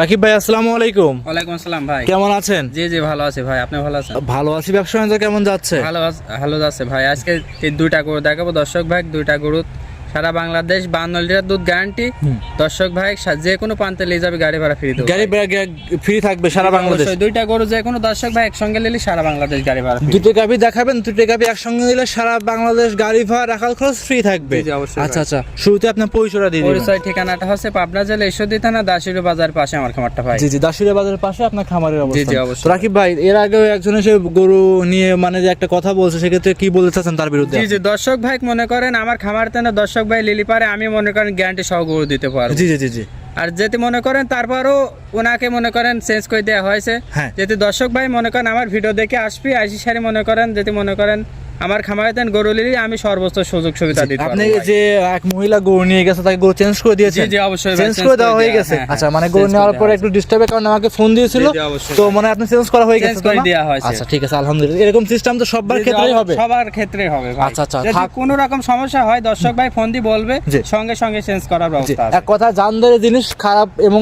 রাকিব ভাই আসসালামু আলাইকুম। ওয়ালাইকুম আসসালাম ভাই। কেমন আছেন? জি জি ভালো আছি ভাই। আপনি ভালো আছেন? ভালো আছি ব্যবসা কেমন যাচ্ছে? ভালো ভালো যাচ্ছে ভাই। আজকে দুইটা গরু দেখাবো। দর্শক ভাই দুইটা গরু সারা বাংলাদেশ বান্ন লিটার দুধ গ্যারান্টি দর্শক ভাই যে কোনো প্রান্তে নিয়ে যাবে গাড়ি ভাড়া ফ্রি দেবো গাড়ি ফ্রি থাকবে সারা বাংলাদেশ। দুইটা গরু যে কোনো দর্শক ভাই একসঙ্গে নিলে সারা বাংলাদেশ গাড়ি ভাড়া দুটো গাভি দেখাবেন দুটো গাভি একসঙ্গে দিলে সারা বাংলাদেশ গাড়ি ভাড়া রাখার খরচ ফ্রি থাকবে। আচ্ছা আচ্ছা শুরুতে আপনার পরিচয়টা দিয়ে পরিচয় ঠিকানাটা হচ্ছে পাবনা জেলা ঈশ্বরদী থানা দাসিরু বাজার পাশে আমার খামারটা ভাই। জি জি দাসুরিয়া বাজারের পাশে আপনার খামারের অবস্থান জি, জি অবশ্যই। রাকিব ভাই এর আগেও একজন এসে গরু নিয়ে মানে যে একটা কথা বলছে সেক্ষেত্রে কি বলতে চাচ্ছেন তার বিরুদ্ধে? জি জি দর্শক ভাই মনে করেন আমার খামার তেনা দর্শক ভাই লিলি পারে আমি মনে করেন গ্যারান্টি সহ গরু দিতে পারব জি জি জি জি আর যেতে মনে করেন তারপরও ওনাকে মনে করেন চেঞ্জ করে দেওয়া হয়েছে হ্যাঁ। যেতে দর্শক ভাই মনে করেন আমার ভিডিও দেখে আসবি আইসি সারি মনে করেন যেতে মনে করেন আমার খামারে দেন গরু লিলি আমি সর্বোচ্চ সুযোগ সুবিধা দিতে আপনি যে এক মহিলা গরু নিয়ে গেছে তাকে গরু চেঞ্জ করে দিয়েছেন। জি, জি, অবশ্যই চেঞ্জ করে দেওয়া হয়ে গেছে। হ্যাঁ, আচ্ছা হ্যাঁ, মানে গরু নেওয়ার পরে একটু ডিস্টার্বের কারণে আমাকে ফোন দিয়েছিল। তো মানে আপনি চেঞ্জ করা হয়ে গেছে করে? দেয়া হয়েছে। আচ্ছা ঠিক আছে আলহামদুলিল্লাহ। এরকম সিস্টেম তো সবার ক্ষেত্রেই হবে। সবার ক্ষেত্রে হবে আচ্ছা, আচ্ছা, যদি কোনো রকম সমস্যা হয় দর্শক ভাই ফোন দিয়ে বলবে সঙ্গে সঙ্গে চেঞ্জ করার ব্যবস্থা আছে। এক কথা জানদারে জিনিস খারাপ এবং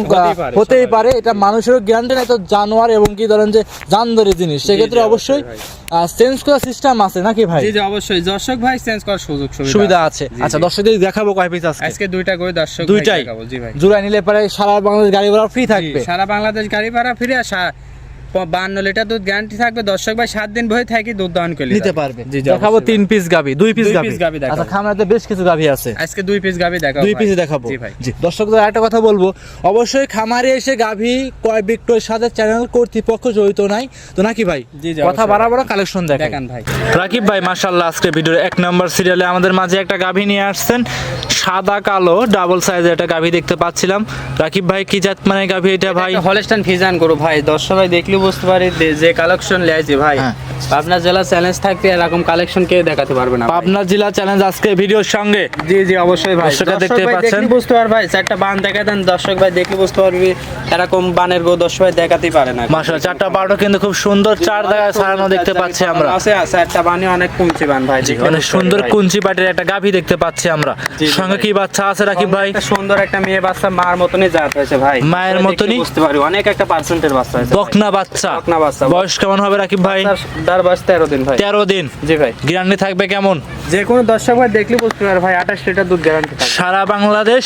হতেই পারে, এটা মানুষেরও গ্যারান্টি নাই তো জানোয়ার এবং কি ধরেন যে জানদারে জিনিস। সেক্ষেত্রে অবশ্যই অবশ্যই চেঞ্জ করার সিস্টেম আছে নাকি ভাই? জি জি অবশ্যই। দর্শক ভাই চেঞ্জ করার সুযোগ সুবিধা আছে। আচ্ছা। দর্শকদের দেখাবো কয় পিস আজকে। আজকে দুইটা করে দর্শক দুইটাই? দেখাবো। জি ভাই। জোড়া নিলে পরে সারা বাংলাদেশ গাড়ি ভাড়া ফ্রি থাকবে। সারা বাংলাদেশ গাড়ি ভাড়া ফিরে আসা বান্ন লিটার দুধ গ্যারান্টি থাকবে দর্শক ভাই সাত দিন বই থাকি দুধ দহন করে নিতে। পারবে। দেখাবো তিন পিস গাবি দুই পিস গাবি দেখাবো। আচ্ছা খামারাতে বেশ কিছু গাবি আছে। আজকে দুই পিস গাবি দেখাবো দুই ভাই। দেখাবো। জি ভাই। জি দর্শকদের একটা কথা বলব। অবশ্যই খামারে এসে গাভী কয় বিক্রয়ের সাথে চ্যানেল কর্তৃপক্ষ জড়িত নাই। তো নাকি ভাই? জি, জি, কথা অবশ্যই। কালেকশন দেখেন ভাই। রাকিব ভাই মাশাল্লাহ আজকে ভিডিওর এক নম্বর সিরিয়ালে আমাদের মাঝে একটা গাভী নিয়ে আসছেন। সাদা কালো ডাবল সাইজের একটা গাভী দেখতে পাচ্ছিলাম। রাকিব ভাই কি জাত মানে গাভী এটা ভাই? হলস্টাইন ফিজান করো ভাই। দর্শক ভাই দেখলে বুঝতে পারি যে কালেকশন লেয়াইছে ভাই। হ্যাঁ। আপনার জেলা চ্যালেঞ্জ থাকবে এরকম কালেকশন কে দেখাতে পারবে না পাবনা জেলা চ্যালেঞ্জ আজকে ভিডিওর সঙ্গে। জি জি অবশ্যই ভাই। দর্শক দেখতে পাচ্ছেন। বুঝতে পারবে ভাই চারটা বান দেখা দেন। দর্শক ভাই দেখলে বুঝতে পারবি এরকম বানের গো দর্শক ভাই দেখাতেই পারে না। মাশাল্লাহ চারটা বারোটা কিন্তু খুব সুন্দর চার জায়গায় ছাড়ানো দেখতে পাচ্ছি আমরা। আছে আছে একটা বানি অনেক কুঞ্চি বান ভাই অনেক সুন্দর কুঞ্চি পাটির একটা গাভী দেখতে পাচ্ছি আমরা। সঙ্গে। কি বাচ্চা আছে রাকিব ভাই। সুন্দর একটা মেয়ে বাচ্চা মার মতনই জাত হয়েছে ভাই। মায়ের মতনই? বুঝতে পারি অনেক একটা পার্সেন্টের বাচ্চা হয়েছে। বকনা বাচ্চা। বকনা বাচ্চা। বয়স কেমন হবে রাকিব ভাই? তার- বয়স তেরো দিন ভাই। তেরো দিন। জি ভাই। গ্যারান্টি থাকবে কেমন? যে কোনো দর্শক ভাই দেখলে বুঝতে পারে ভাই আঠাশ লিটার দুধ গ্যারান্টি থাকবে। সারা বাংলাদেশ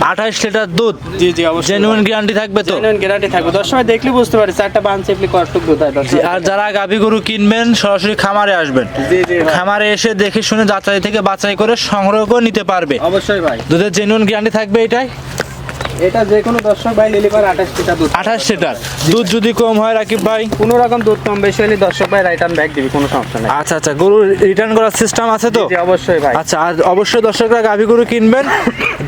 আঠাইশ লিটার দুধ। জি জি অবশ্যই। জেনুইন গ্যারান্টি থাকবে তো? জেনুইন গ্যারান্টি থাকবে। দর্শক ভাই দেখলে বুঝতে পারে চারটা বান চেপলি কতটুক দুধ আর যারা গাভী গরু কিনবেন সরাসরি খামারে আসবেন। জি জি খামারে এসে দেখে শুনে যাচাই থেকে বাছাই করে সংগ্রহ করে নিতে পারবে। অবশ্যই ভাই। দুধের জেনুইন গ্যারান্টি থাকবে এটাই? এটা যে কোনো দর্শক ভাই নিলে পারে আঠাশ লিটার দুধ। আঠাশ লিটার। দুধ যদি কম হয় রাকিব ভাই? কোনো রকম দুধ কম বেশি হলে দর্শক ভাই রাইটার্ন ব্যাগ দিবি কোনো সমস্যা নেই। আচ্ছা আচ্ছা গরু রিটার্ন করার সিস্টেম আছে তো? অবশ্যই ভাই। আচ্ছা আর অবশ্যই দর্শকরা গাভী গরু কিনবেন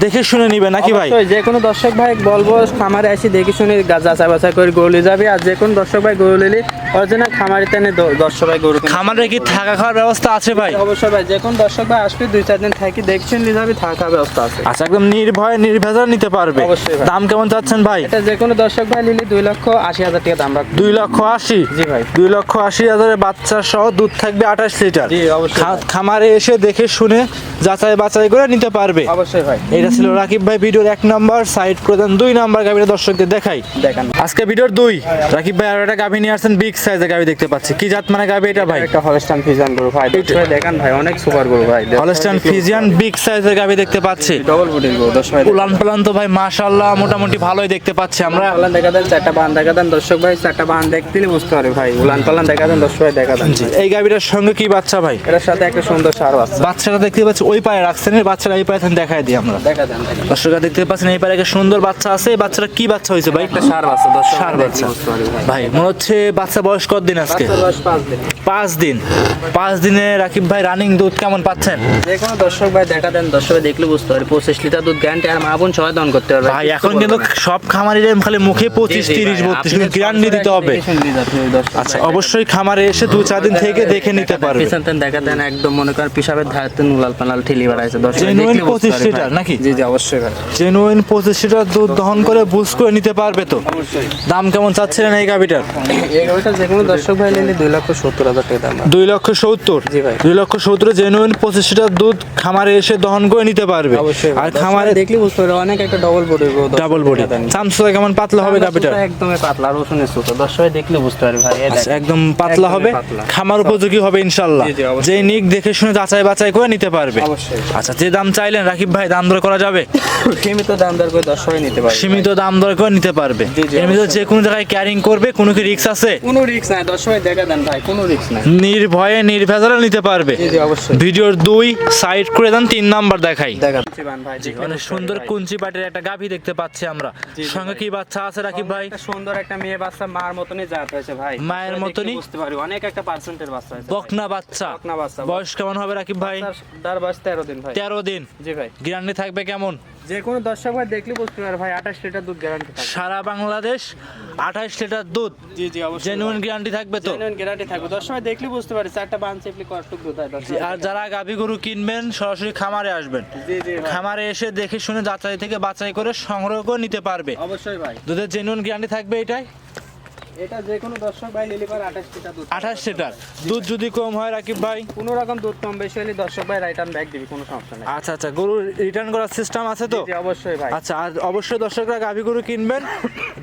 দেখে শুনে নিবেন নাকি ভাই? যে কোনো দর্শক ভাই বলব খামারে এসে দেখে শুনে যাচাই বাছাই করে গরু নিয়ে যাবে আর যে কোনো দর্শক ভাই গরু নিলে অরিজিনাল খামারে তেনে দর্শক ভাই গরু খামারে কি থাকা খাওয়ার ব্যবস্থা আছে ভাই? অবশ্যই ভাই। যে কোনো দর্শক ভাই আসবে দুই চার দিন থাকি দেখছেন নিয়ে থাকা ব্যবস্থা আছে। আচ্ছা একদম নির্ভয় নির্ভেজাল নিতে পারবে। অবশ্যই দাম কেমন চাচ্ছেন ভাই? এটা যে কোনো দর্শক ভাই নিলে দুই লক্ষ আশি হাজার টাকা দাম রাখবে। দুই লক্ষ আশি? জি ভাই। দুই লক্ষ আশি হাজারের বাচ্চা সহ দুধ থাকবে আঠাশ লিটার। জি, অবশ্যই খামারে এসে দেখে শুনে যাচাই বাছাই করে নিতে পারবে। অবশ্যই ভাই। এটা ছিল রাকিব ভাই ভিডিওর এক নম্বর সাইড প্রধান দুই নাম্বার গাভিটা দর্শকদের দেখাই। দেখান। আজকে ভিডিওর দুই। রাকিব ভাই আর একটা গাভি নিয়ে আসছেন বিগ সাইজের গাভি দেখতে পাচ্ছি। কি জাত মানে গাভি এটা ভাই? একটা হলস্টাইন ফিজিয়ান গরু ভাই। দর্শক ভাই ভাই অনেক সুপার গরু ভাই। হলস্টাইন ফিজিয়ান বিগ সাইজের গাভি দেখতে পাচ্ছি। ডবল বুটের গরু দর্শক ভাই উলান পালান তো ভাই মাশাল্লাহ মোটামুটি ভালোই দেখতে পাচ্ছি আমরা। পালান দেখা দেন চারটা বান দেখা দেন। দর্শক ভাই চারটা বান দেখতে বুঝতে পারে ভাই। উলান পালান দেখা দেন দর্শক ভাই দেখা দেন। এই গাভিটার সঙ্গে কি বাচ্চা ভাই? এটার সাথে একটা সুন্দর সার আছে। বাচ্চাটা দেখতে পাচ্ছি ওই পায়ে রাখছেন এই বাচ্চাটা এই পায়ে দেখাই দিই আমরা। দেখা দেন দর্শকরা দেখতে পাচ্ছেন এই পায়ে একটা সুন্দর বাচ্চা আছে এই বাচ্চাটা কি বাচ্চা হয়েছে ভাই? একটা সার আছে দর্শক সার বাচ্চা। ভাই। মনে হচ্ছে বাচ্চা বয়স কত দিন আজকে? পাঁচ দিন। পাঁচ দিনে। রাকিব ভাই রানিং দুধ কেমন পাচ্ছেন? যে কোনো দর্শক ভাই দেখা দেন দর্শক ভাই দেখলে বুঝতে পারে পঁচিশ লিটার দুধ গ্যারান্টি আর মা বোন দান করতে পারবে। ভাই এখন কিন্তু সব খামারিরা খালি মুখে পঁচিশ তিরিশ বত্রিশ গ্যারান্টি দিতে হবে। আচ্ছা অবশ্যই খামারে এসে দু চার দিন থেকে দেখে নিতে পারবে। পিছন দেখা দেন একদম মনে করেন পিসাবের ধারে নুলাল পানাল ঠেলি বেড়াইছে দর্শক 25 পারে লিটার নাকি? জি জি অবশ্যই ভাই। জেনুইন পঁচিশ লিটার দুধ দহন করে বুঝ করে নিতে পারবে তো? দাম কেমন চাচ্ছিলেন এই গাভিটার? এই গাড়িটা যে কোনো দর্শক ভাই নিলে দুই লক্ষ সত্তর হাজার টাকা দাম দুই লক্ষ সত্তর? জি ভাই। দুই লক্ষ সত্তর জেনুইন পঁচিশ লিটার দুধ খামারে এসে দহন করে নিতে পারবে। অবশ্যই আর খামারে দেখলে বুঝতে পারবে অনেক একটা ডবল বডি ডাবল বডি চামচটা কেমন পাতলা হবে পাতলা রসুনের সুতো। দর্শক দেখলে বুঝতে পারবে ভাই আচ্ছা। একদম পাতলা হবে। খামার উপযোগী হবে ইনশাল্লাহ। যে নিক দেখে শুনে যাচাই বাছাই করে নিতে পারবে। আচ্ছা যে দাম চাইলেন রাকিব ভাই দাম দর করা যাবে? সীমিত দাম দর করে দর্শক নিতে পারবে সীমিত দাম দর করে নিতে পারবে। যে কোনো জায়গায় ক্যারিং করবে কোনো কি রিক্স আছে? কোনো রিস্ক নাই। দর্শক দেখা দেন ভাই কোনো রিস্ক নাই। নির্ভয়ে নির্ভেজালে নিতে পারবে। জি জি অবশ্যই। ভিডিওর দুই সাইড করে দেন তিন নাম্বার দেখাই। দেখা অনেক সুন্দর কুঞ্চি পাটের একটা গাভী দেখতে পাচ্ছি আমরা। সঙ্গে কি বাচ্চা আছে রাকিব ভাই? সুন্দর একটা মেয়ে বাচ্চা মার মতনই জাত হয়েছে ভাই। মায়ের মতনই? বুঝতে পারি অনেক একটা পার্সেন্টের বাচ্চা হয়েছে বকনা বাচ্চা। বকনা বাচ্চা বয়স কেমন হবে রাকিব ভাই? দার বয়স তেরো দিন ভাই। তেরো দিন। জি ভাই। গ্যারান্টি থাকবে কেমন? যে কোনো দর্শক ভাই দেখলে বুঝতে পারে ভাই আঠাশ লিটার দুধ গ্যারান্টি সারা বাংলাদেশ আঠাশ লিটার দুধ জি জি অবশ্যই। জেনুইন গ্যারান্টি থাকবে তো? জেনুইন গ্যারান্টি থাকবে। দর্শক ভাই দেখলে বুঝতে পারে চারটা বান চেপলি কতটুকু দুধ হয় আর যারা গাভী গরু কিনবেন সরাসরি খামারে আসবেন। জি জি খামারে এসে দেখে শুনে যাচাই থেকে বাছাই করে সংগ্রহ করে নিতে পারবে। অবশ্যই ভাই। দুধের জেনুইন গ্যারান্টি থাকবে এটাই? এটা যে কোনো দর্শক ভাই নিলে পারে আঠাশ লিটার দুধ। আঠাশ লিটার। দুধ যদি কম হয় রাকিব ভাই? কোনো রকম দুধ কম বেশি হলে দর্শক ভাই রাইটার্ন ব্যাগ দিবি কোনো সমস্যা নেই। আচ্ছা আচ্ছা গরু রিটার্ন করার সিস্টেম আছে তো? অবশ্যই ভাই। আচ্ছা আর অবশ্যই দর্শকরা গাভী গরু কিনবেন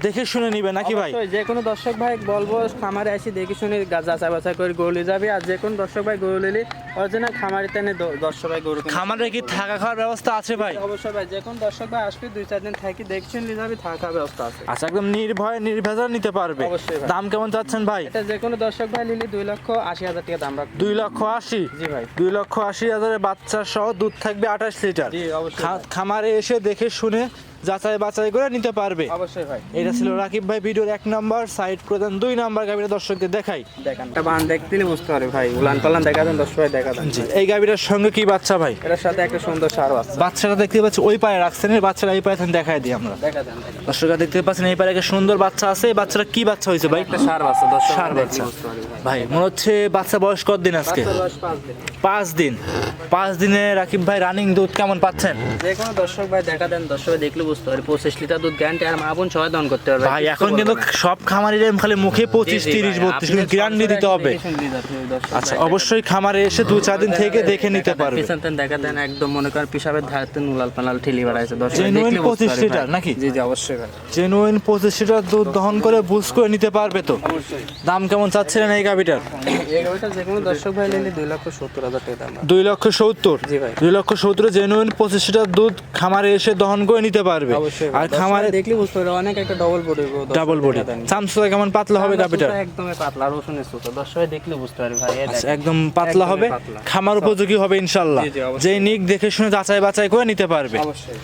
দেখে শুনে নিবেন নাকি ভাই? যে কোনো দর্শক ভাই বলব খামারে আসি দেখে শুনে যাচাই বাছাই করে গরু নিয়ে যাবে আর যে কোনো দর্শক ভাই গরু নিলে অরিজিনাল খামারি তেনে দর্শক ভাই গরু খামারে কি থাকা খাওয়ার ব্যবস্থা আছে ভাই? অবশ্যই ভাই যে কোনো দর্শক ভাই আসবে দুই চার দিন থাকি দেখে শুনে নিয়ে যাবে থাকা ব্যবস্থা আছে। আচ্ছা একদম নির্ভয় নির্ভেজাল নিতে পারবে। অবশ্যই। দাম কেমন চাচ্ছেন ভাই? এটা যে কোনো দর্শক ভাই নিলে দুই লক্ষ আশি হাজার টাকা দাম রাখ দুই লক্ষ আশি? জি ভাই। দুই লক্ষ আশি হাজারের বাচ্চা সহ দুধ থাকবে আঠাশ লিটার। জি অবশ্যই খামারে এসে দেখে শুনে যাচাই বাছাই করে নিতে পারবে। অবশ্যই ভাই। এটা ছিল রাকিব ভাই ভিডিওর এক নাম্বার সাইড প্রদান দুই নাম্বার গাভীটা দর্শকদের দেখাই। দেখান। বান দেখতে বুঝতে পারে ভাই উলান পালান দেখা দেন দর্শক ভাই দেখা দেন। এই গাভীটার সঙ্গে কি বাচ্চা ভাই? এটার সাথে একটা সুন্দর সারও আছে। বাচ্চাটা দেখতে পাচ্ছি ওই পায়ে রাখছেন এই বাচ্চাটা এই পায়ে দেখাই দিই আমরা। দেখা দেন দর্শকরা দেখতে পাচ্ছেন এই পায়ে একটা সুন্দর বাচ্চা আছে এই বাচ্চাটা কি বাচ্চা হয়েছে ভাই? একটা সার বাচ্চা দর্শক ভাই বাচ্চা। পারবে ভাই। মনে হচ্ছে বাচ্চা বয়স কত দিন আজকে? পাঁচ দিন। পাঁচ দিন। রাকিব ভাই রানিং দুধ কেমন পাচ্ছেন? যে কোনো দর্শক ভাই দেখা দেন দর্শক দেখলে বুঝতে পারে। পঁচিশ লিটার দুধ গ্যারান্টি আর মা বোন সবাই দান করতে পারবে। ভাই এখন কিন্তু সব খামারিরা খালি মুখে পঁচিশ তিরিশ বত্রিশ গ্যারান্টি দিতে হবে। আচ্ছা অবশ্যই খামারে এসে দু চার দিন থেকে দেখে নিতে পারবে। দেখা দেন একদম মনে করেন পিসাবের ধারতে নুলাল পানাল ঠেলি বেড়াইছে 25 পারে লিটার নাকি? জি জি অবশ্যই জেনুইন পঁচিশ লিটার দুধ দহন করে বুঝ করে নিতে পারবে তো? দাম কেমন চাচ্ছিলেন এই গাভিটার? এই গাড়িটা যে কোনো দর্শক ভাই নিলে দুই লক্ষ সত্তর হাজার টাকা দাম। দুই লক্ষ সত্তর? জি ভাই। দুই লক্ষ সত্তর জেনুইন পঁচিশ লিটার দুধ খামারে এসে দহন করে নিতে পারবে। অবশ্যই আর আর খামারে দেখলে বুঝতে পারে অনেক একটা ডবল বডি ডাবল বডি চামচটা কেমন পাতলা হবে গাভিটার একদমই পাতলা রসুনের সুতো। দর্শক দেখলে বুঝতে পারে ভাই আচ্ছা একদম পাতলা হবে। খামার উপযোগী হবে ইনশাল্লাহ। অবশ্যই। যেই নিক দেখে শুনে যাচাই বাছাই করে নিতে পারবে।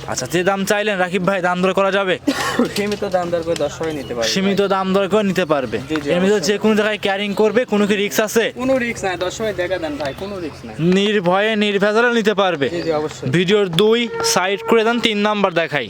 আচ্ছা যে দাম চাইলেন রাকিব ভাই দাম দর করা যাবে? সীমিত দাম দর করে দর্শক নিতে পারে সীমিত দাম দর করে নিতে পারবে। ভিতরে অবশ্যই। যে কোনো জায়গায় ক্যারিং করবে কোনো কি রিক্স আছে? কোনো রিস্ক নাই দর্শক দেখা দেন ভাই কোনো রিস্ক নাই। নির্ভয়ে নির্ভেজালে নিতে পারবে। জি জি অবশ্যই। ভিডিওর দুই সাইড করে দেন তিন নাম্বার দেখাই।